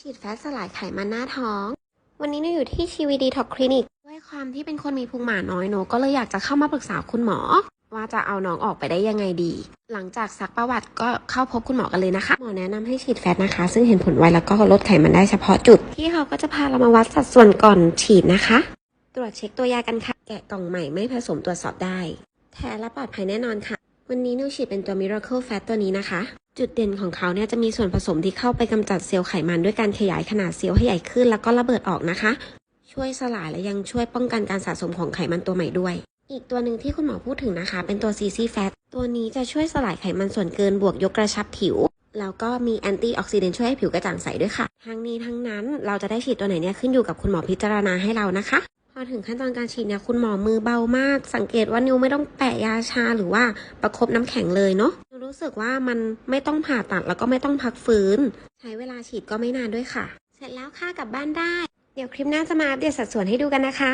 ฉีดแฟตสลายไขมันหน้าท้อง วันนี้หนูอยู่ที่ชีวีดีท็อกคลินิกด้วยความที่เป็นคนมีพุงหมาน้อยหนูก็เลยอยากจะเข้ามาปรึกษาคุณหมอ ว่าจะเอาน้องออกไปได้ยังไงดี หลังจากซักประวัติก็เข้าพบคุณหมอกันเลยนะคะ หมอแนะนำให้ฉีดแฟตนะคะ ซึ่งเห็นผลไวแล้วก็ลดไขมันได้เฉพาะจุด ที่เขาก็จะพาเรามาวัดสัดส่วนก่อนฉีดนะคะ ตรวจเช็คตัวยากันค่ะ แกะกล่องใหม่ไม่ผสมตรวจสอบได้ แท้และปลอดภัยแน่นอนค่ะ วันนี้หนูฉีดเป็นตัว Miracle Fat ตัวนี้นะคะ จุดเด่นของเขาเนี่ยจะมีส่วนผสมที่เข้าไปกำจัดเซลล์ไขมันด้วยการขยายขนาดเซลล์ให้ใหญ่ขึ้น แล้วก็ระเบิดออกนะคะ ช่วยสลายและยังช่วยป้องกันการสะสมของไขมันตัวใหม่ด้วย อีกตัวหนึ่งที่คุณหมอพูดถึงนะคะ เป็นตัว CC Fat ตัวนี้จะช่วยสลายไขมันส่วนเกินบวกยกกระชับผิวแล้วก็มีแอนตี้ออกซิเดนต์ช่วยให้ผิวกระจ่างใสด้วยค่ะ ทั้งนี้ทั้งนั้นเราจะได้ฉีดตัวไหนเนี่ยขึ้นอยู่กับคุณหมอพิจารณาให้เรานะคะ พอถึงขั้นตอนการฉีดเนี่ยคุณหมอมือเบามาก สังเกตว่านิ้วไม่ต้องแปะยาชาหรือว่าประคบน้ำแข็งเลยเนาะ รู้สึกว่ามันไม่ต้องผ่าตัดแล้วก็ไม่ต้องพักฟื้น ใช้เวลาฉีดก็ไม่นานด้วยค่ะ เสร็จแล้วค่ะกลับบ้านได้ เดี๋ยวคลิปหน้าจะมาอัปเดตสัดส่วนให้ดูกันนะคะ